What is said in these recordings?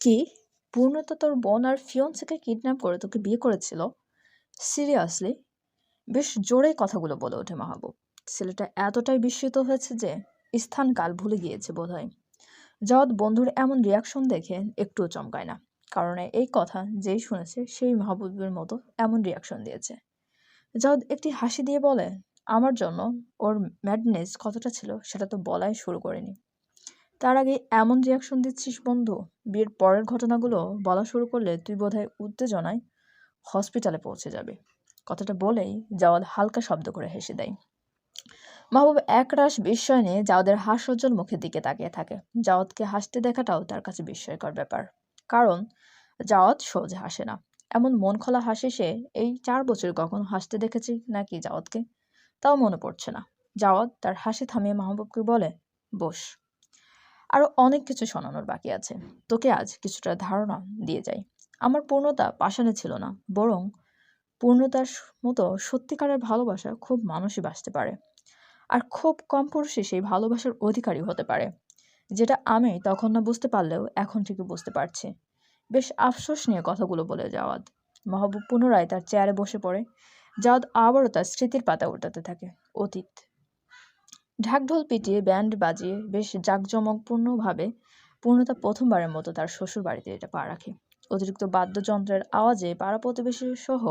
কি? পূর্ণতা তোর বোন আর ফিয়ন্সকে কিডন্যাপ করে তোকে বিয়ে করেছিল? সিরিয়াসলি বেশ জোরে কথাগুলো বলে ওঠে মাহবুব। ছেলেটা এতটাই বিস্মিত হয়েছে যে স্থান কাল ভুলে গিয়েছে বোধহয়। জাওয়াদ বন্ধুর এমন রিয়াকশন দেখে একটুও চমকায় না। কারণ এই কথা যেই শুনেছে সেই মাহবুবের মতো এমন রিয়াকশন দিয়েছে। জাওয়াদ একটি হাসি দিয়ে বলে, আমার জন্য ওর ম্যাডনেস কতটা ছিল সেটা তো বলাই শুরু করেনি। তার আগে এমন রিয়াকশন দিচ্ছিস বন্ধু? বিয়ের পরের ঘটনাগুলো বলা শুরু করলে তুই বোধহয় উত্তেজনায় হসপিটালে পৌঁছে যাবে। কথাটা বলেই জাওয়াদ হালকা শব্দ করে হেসে দেয়। মাহবুব একরাশ বিস্ময় নিয়ে জাওয়াদের হাস্যজ্জ্বল মুখের দিকে তাকিয়ে থাকে। জাওয়াদকে হাসতে দেখাটাও তার কাছে বিস্ময়কর ব্যাপার। কারণ জাওয়াদ সহজে হাসে না। এমন মন খোলা হাসি সে এই চার বছর কখনো হাসতে দেখেছি নাকি জাওয়াদকে? তাও মনে পড়ছে না। জাওয়াদ তার হাসি থামিয়ে মাহবুবকে বলে, বস। আরও অনেক কিছু শোনানোর বাকি আছে। তোকে আজ কিছুটা ধারণা দিয়ে যাই। আমার পূর্ণতা পাষাণে ছিল না, বরং পূর্ণতার মতো সত্যিকারের ভালোবাসা খুব মানুষই বাসতে পারে। আর খুব কম পুরুষই সেই ভালোবাসার অধিকারী হতে পারে, যেটা আমি তখন না বুঝতে পারলেও এখন ঠিকই বুঝতে পারছি। বেশ আফসোস নিয়ে কথাগুলো বলে যাওয়াদ মাহবুব পুনরায় তার চেয়ারে বসে পড়ে। জাওয়াদ আবারও তার স্মৃতির পাতা উল্টাতে থাকে। অতীত ঢাকঢোল পিটিয়ে ব্যান্ড বাজিয়ে বেশ জাঁকজমকপূর্ণভাবে পূর্ণতা প্রথমবারের মতো তার শ্বশুর বাড়িতে এটা পা রাখে। অতিরিক্ত বাদ্যযন্ত্রের আওয়াজে পাড়া প্রতিবেশী সহ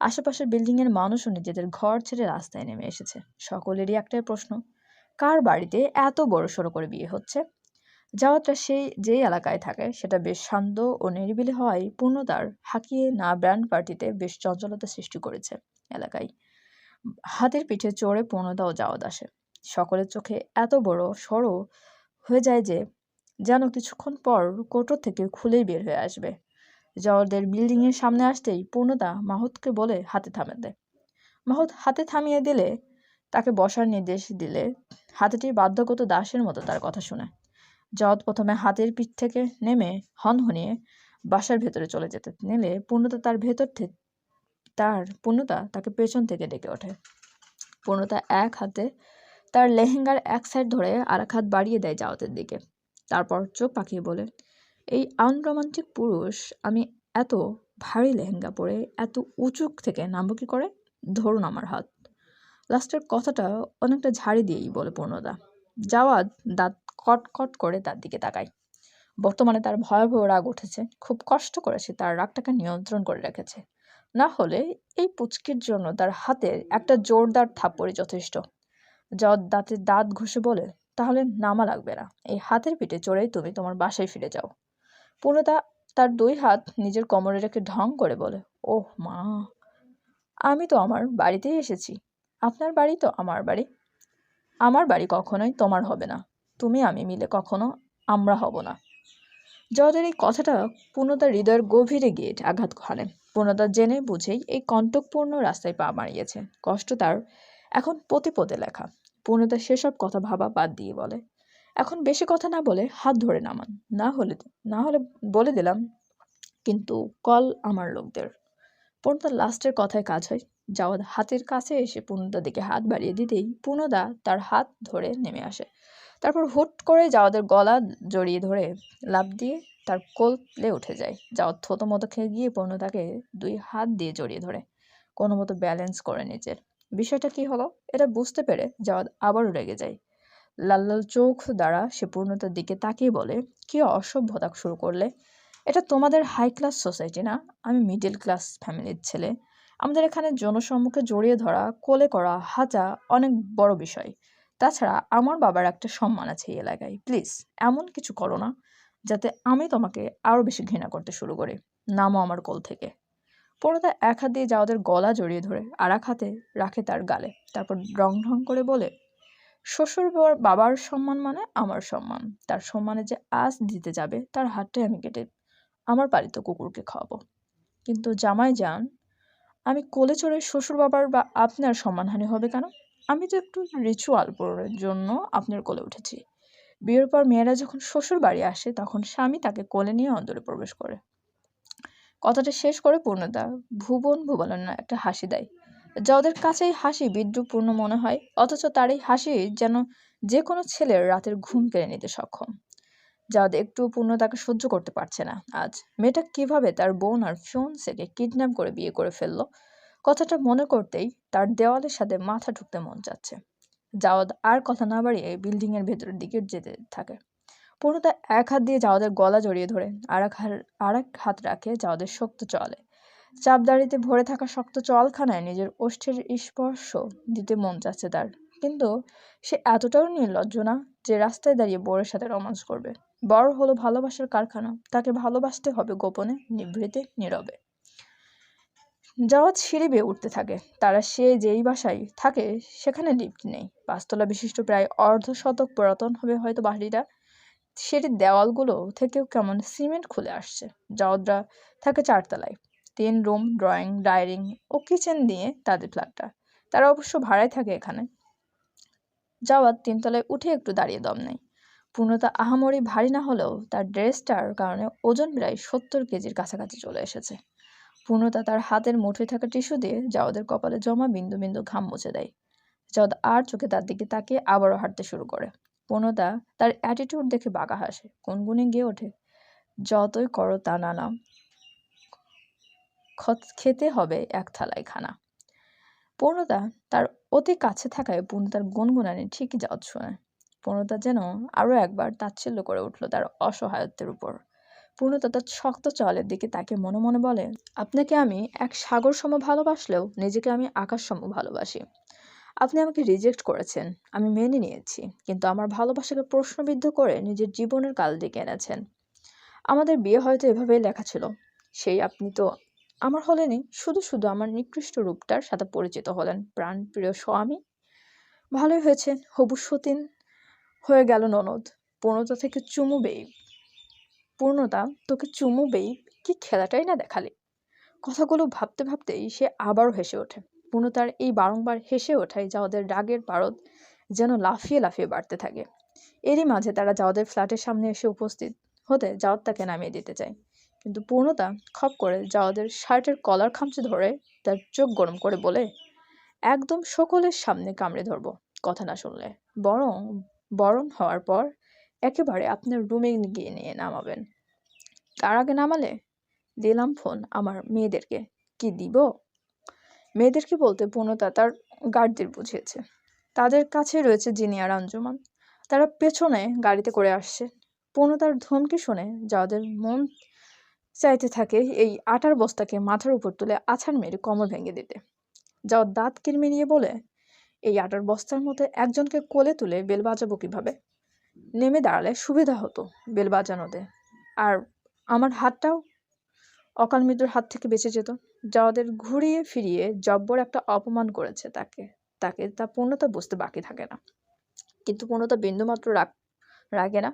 আশেপাশের বিল্ডিংয়ের মানুষও নিজেদের ঘর ছেড়ে রাস্তায় নেমে এসেছে। সকলেরই একটাই প্রশ্ন, কার বাড়িতে এত বড় সড়ো করে বিয়ে হচ্ছে? যাওয়াটা সেই যেই এলাকায় থাকে, সেটা বেশ শান্ত ও নিরিবিলি হওয়ায় পূর্ণতার হাঁকিয়ে না ব্র্যান্ড পার্টিতে বেশ চঞ্চলতা সৃষ্টি করেছে এলাকায়। হাতের পিঠে চড়ে পূর্ণতা ও যাওয়াত আসে। সকলের চোখে এত বড় সড়ো হয়ে যায় যে, যেন কিছুক্ষণ পর কোটর থেকে খুলেই বের হয়ে আসবে। জওয়ারদের বিল্ডিংয়ের সামনে আসতেই পূর্ণতা মাহুতকে বলে, হাতে থামাতে মাহুত হাতে থামিয়ে দিলে, তাকে বসার নির্দেশ দিলে হাতিটি বাধ্যগত দাসের মতো তার কথা শুনে। জওয়াদ প্রথমে হাতের পিঠ থেকে নেমে হনহনিয়ে বাসার ভেতরে চলে যেতে নিলে পূর্ণতা তার ভেতর থেকে তার পূর্ণতা তাকে পেছন থেকে ডেকে ওঠে। পূর্ণতা এক হাতে তার লেহেঙ্গার এক সাইড ধরে আর এক হাত বাড়িয়ে দেয় জাওয়াতের দিকে। তারপর চোখ পাকিয়ে বলে, এই আনরোমান্টিক পুরুষ, আমি এত ভারী লেহেঙ্গা পরে এত উঁচু থেকে নামবো কি করে? ধরুন আমার হাত লাস্টের কথাটা অনেকটা ঝাড়ি দিয়েই বলে পূর্ণতা জাওয়াদ দাঁত কটকট করে তার দিকে তাকায়। বর্তমানে তার ভয়াবহ রাগ উঠেছে। খুব কষ্ট করেছে তার রাগটাকে নিয়ন্ত্রণ করে রেখেছে। না হলে এই পুচকির জন্য তার হাতের একটা জোরদার থাপ্পড়ই যথেষ্ট। জজ দাঁতের দাঁত ঘষে বলে, তাহলে নামা লাগবে না। এই হাতের পিঠে চড়েই তুমি তোমার বাসায় ফিরে যাও। পূর্ণতা তার দুই হাত নিজের কোমরে রেখে ঢং করে বলে, ওহ, মা, আমি তো আমার বাড়িতেই এসেছি। আপনার বাড়ি তো আমার বাড়ি। আমার বাড়ি কখনোই তোমার হবে না। তুমি আমি মিলে কখনো আমরা হব না। জজের এই কথাটা পূর্ণতার হৃদয়ের গভীরে গিয়ে আঘাত হানে পূর্ণতা জেনে বুঝেই এই কণ্টকপূর্ণ রাস্তায় পা মারিয়েছে কষ্ট তার এখন পদে পদে লেখা। পূর্ণতা সেসব কথা ভাবা বাদ দিয়ে বলে। এখন বেশি কথা না বলে হাত ধরে নামান। না হলে না হলে বলে দিলাম, কিন্তু কল আমার লোকদের। পূর্ণতার লাস্টের কথায় কাজ হয়। জাওয়াদ হাতের কাছে এসে পূর্ণতার দিকে হাত বাড়িয়ে দিতেই পূর্ণদা তার হাত ধরে নেমে আসে। তারপর হুট করে জাওয়াদের গলা জড়িয়ে ধরে লাভ দিয়ে তার কোলে উঠে যায়। জাওয়াদ থতো মতো খেয়ে গিয়ে পূর্ণতাকে দুই হাত দিয়ে জড়িয়ে ধরে। কোনো মতো ব্যালেন্স করে নিজের বিষয়টা কি হলো? এটা বুঝতে পেরে জাওয়াদ আবারও রেগে যায়। লাল লাল চোখ দ্বারা সে পূর্ণতার দিকে তাকিয়ে বলে, কি অসভ্যতা শুরু করলে? এটা তোমাদের হাই ক্লাস সোসাইটি না? আমি মিডল ক্লাস ফ্যামিলির ছেলে। আমাদের এখানে জনসম্মুখে জড়িয়ে ধরা, কোলে করা হাঁচা অনেক বড় বিষয়। তাছাড়া আমার বাবার একটা সম্মান আছে এই এলাকায়। প্লিজ, এমন কিছু করো না, যাতে আমি তোমাকে আরও বেশি ঘৃণা করতে শুরু করি। নামও আমার কোল থেকে। পূর্ণতা এক হাত দিয়ে যাওয়াদের গলা জড়িয়ে ধরে, আর এক হাতে রাখে তার গালে। তারপর রং ঢং করে বলে, শ্বশুর বাবার সম্মান মানে আমার সম্মান। তার সম্মানে যে আজ দিতে যাবে, তার হাতটাই আমি কেটে আমার পালিত কুকুরকে খাওয়াবো। কিন্তু জামাই যান, আমি কোলে চড়ে শ্বশুর বাবার বা আপনার সম্মানহানি হবে কেন? আমি তো একটু রিচুয়াল পড়ার জন্য আপনার কোলে উঠেছি। বিয়ের পর মেয়েরা যখন শ্বশুর বাড়ি আসে, তখন স্বামী তাকে কোলে নিয়ে অন্তরে প্রবেশ করে। কথাটা শেষ করে পূর্ণতা ভুবন ভুবনান্য একটা হাসি দেয়। যাদের কাছেই হাসি বিদ্রুপূর্ণ মনে হয়, অথচ তার এই হাসি যেন যে কোনো ছেলের রাতের ঘুম কেড়ে নিতে সক্ষম। জাওয়াদ একটু পূর্ণতাকে সহ্য করতে পারছে না। আজ মেয়েটা কীভাবে তার বোন আর ফিয়ন্সেকে কিডন্যাপ করে বিয়ে করে ফেলল? কথাটা মনে করতেই তার দেওয়ালের সাথে মাথা ঠুকতে মন যাচ্ছে জাওয়াদ আর কথা না বাড়িয়ে বিল্ডিং এর ভেতরের দিকে যেতে থাকে। পূর্ণতা এক হাত দিয়ে জাওয়াদের গলা জড়িয়ে ধরে আর এক আর এক হাত রাখে জাওয়াদের শক্ত চলে চাপদাড়িতে ভরে থাকা শক্ত চলখানায় নিজের ওষ্ঠের স্পর্শ দিতে মন চাচ্ছে তার। কিন্তু সে এতটাও নির্লজ্জ না যে রাস্তায় দাঁড়িয়ে বরের সাথে রোমান্স করবে। বড় হলো ভালোবাসার কারখানা, তাকে ভালোবাসতে হবে গোপনে, নিভৃতে, নীরবে। জাওয়াত সিঁড়ি বেয়ে উঠতে থাকে, তারা সে যেই বাসায় থাকে সেখানে লিফট নেই। পাঁচতলা বিশিষ্ট প্রায় অর্ধ শতক পুরাতন হবে হয়তো বাড়িটা। সিঁড়ির দেওয়ালগুলো থেকেও কেমন সিমেন্ট খুলে আসছে। জাওয়াদরা থাকে চারতলায়। তিন রুম, ড্রয়িং, ডাইনিং ও কিচেন দিয়ে তাদের ফ্ল্যাটটা। তারা অবশ্য ভাড়ায় থাকে এখানে। জাওয়াত তিনতলায় উঠে একটু দাঁড়িয়ে দম নেই পূর্ণতা আহামরি ভারী না হলেও তার ড্রেসটার কারণে ওজন প্রায় সত্তর কেজির কাছাকাছি চলে এসেছে। পূর্ণতা তার হাতের মুঠোয় থাকা টিস্যু দিয়ে জাওয়াদের কপালে জমা বিন্দু বিন্দু ঘাম মুছে দেয়। জাওয়াদ আর চোখে তার দিকে তাকিয়ে আবারও হাঁটতে শুরু করে। পূর্ণতা তার অ্যাটিটিউড দেখে বাঁকা হাসে, গুনগুনে গিয়ে ওঠে, যতই করো তা না নাম। খেতে হবে এক থালায় খানা। পূর্ণতা তার অতি কাছে থাকায় পূর্ণতার গুনগুনানি ঠিকই যাওয়া শুনে। পূর্ণতা যেন আরও একবার তাচ্ছিল্য করে উঠল তার অসহায়ত্বের উপর। পূর্ণতা তার শক্ত চলের দিকে তাকে মনে মনে বলে, আপনাকে আমি এক সাগর সম ভালোবাসলেও নিজেকে আমি আকাশ সম ভালোবাসি। আপনি আমাকে রিজেক্ট করেছেন, আমি মেনে নিয়েছি। কিন্তু আমার ভালোবাসাকে প্রশ্নবিদ্ধ করে নিজের জীবনের কাল দিকে এনেছেন। আমাদের বিয়ে হয়তো এভাবেই লেখা ছিল। সেই আপনি তো আমার হলেনি শুধু শুধু আমার নিকৃষ্ট রূপটার সাথে পরিচিত হলেন, প্রাণপ্রিয় স্বামী। ভালোই হয়েছে, হবু সতীন হয়ে গেল ননদ। পূর্ণতা থেকে চুমু বেই। পূর্ণতা, তোকে চুমু বেই, কি খেলাটাই না দেখালি। কথাগুলো ভাবতে ভাবতেই সে আবারও হেসে ওঠে। পূর্ণতার এই বারংবার হেসে ওঠায় যাওয়াদের রাগের পারদ যেন লাফিয়ে লাফিয়ে বাড়তে থাকে। এরই মাঝে তারা যাওয়াদের ফ্ল্যাটের সামনে এসে উপস্থিত হতে যাওয়ার তাকে নামিয়ে দিতে চায়। কিন্তু পূর্ণতা খপ করে যাওয়াদের শার্টের কলার খামচে ধরে তার চোখ গরম করে বলে, একদম সকলের সামনে কামড়ে ধরবো, কথা না শুনলে। বরং বরণ হওয়ার পর একেবারে আপনার রুমে গিয়ে নিয়ে নামাবেন। তার আগে নামালে? দিলাম ফোন আমার মেয়েদেরকে। কি দিব? মেয়েদেরকে বলতে পূর্ণতা তার গার্ডদের বুঝিয়েছে। তাদের কাছে রয়েছে জিনিয়ার আঞ্জুমান। তারা পেছনে গাড়িতে করে আসছে। পূর্ণতার ধমকি শুনে যাদের মন চাইতে থাকে, এই আটার বস্তাকে মাথার উপর তুলে আছাড় মেরে কমর ভেঙে দিতে। যাওয়ার দাঁত কিরমে কিরমিরিয়ে বলে, এই আটার বস্তার মধ্যে একজনকে কোলে তুলে বেল বাজাবো কীভাবে? নেমে দাঁড়ালে সুবিধা হতো বেল বাজানোতে। আর আমার হাতটাও অকাল মৃত্যুর হাত থেকে বেঁচে যেত যাওয়াদের ঘুরিয়ে ফিরিয়ে জব্বর একটা অপমান করেছে তাকে তাকে তা পূর্ণতা বুঝতে বাকি থাকে না। কিন্তু পূর্ণতা বিন্দুমাত্র রাগ রাগে না।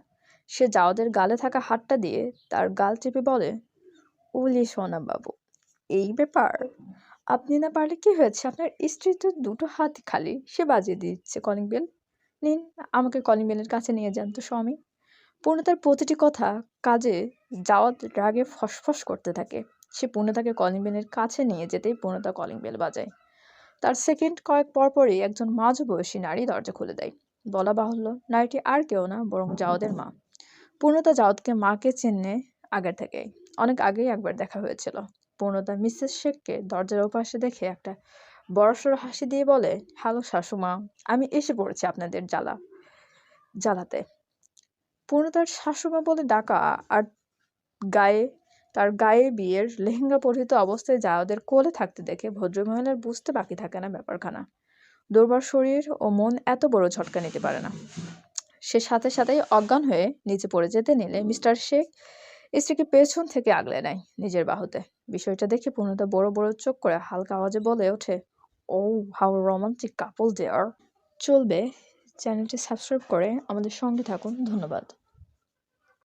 সে যাওয়াদের গালে থাকা হাতটা দিয়ে তার গাল চেপে বলে, উলি সোনা বাবু, এই ব্যাপার? আপনি না পারলে কি হয়েছে? আপনার স্ত্রী তো দুটো হাত খালি, সে বাজিয়ে দিচ্ছে কলিং বেল নিন, আমাকে কলিং বেলের কাছে নিয়ে যান তো, স্বামী। পূর্ণতার প্রতিটি কথা কাজে যাওয়ার রাগে ফসফস করতে থাকে। সে পূর্ণতাকে কলিং বেলের কাছে নিয়ে যেতেই পূর্ণতা কলিং বেল বাজায়। তার সেকেন্ড কয়েক পরপরই একজন মাঝ বয়সী নারী দরজা খুলে দেয়। বলা বাহুল্য, নারীটি আর কেউ না, বরং জাওদের মা। পূর্ণতা জাওদকে মাকে চেনে আগের থেকেই অনেক আগেই একবার দেখা হয়েছিল। পূর্ণতা মিসেস শেখকে দরজার ওপাশে দেখে একটা বড়সড় হাসি দিয়ে বলে, হ্যালো শাশুমা, আমি এসে পড়েছি আপনাদের জ্বালা, জ্বালাতে। পূর্ণতার শাশুমা বলে ডাকা আর গায়ে, তার গায়ে বিয়ের লেহেঙ্গা পরিহিত অবস্থায় যা ওদের কোলে থাকতে দেখে ভদ্রমহিলার বুঝতে বাকি থাকে না ব্যাপারখানা। দুর্বল শরীর ও মন এত বড় ঝটকা নিতে পারে না। সে সাথে সাথেই অজ্ঞান হয়ে নিচে পড়ে যেতে নিলে মিস্টার শেখ স্ত্রীকে পেছন থেকে আগলে নেয় নিজের বাহুতে। বিষয়টা দেখে পূর্ণতা বড় বড় চোখ করে হালকা আওয়াজে বলে ওঠে ও হাউ রোমান্টিক কাপল দেয়ার চলবে। চ্যানেলটি সাবস্ক্রাইব করে আমাদের সঙ্গে থাকুন। ধন্যবাদ।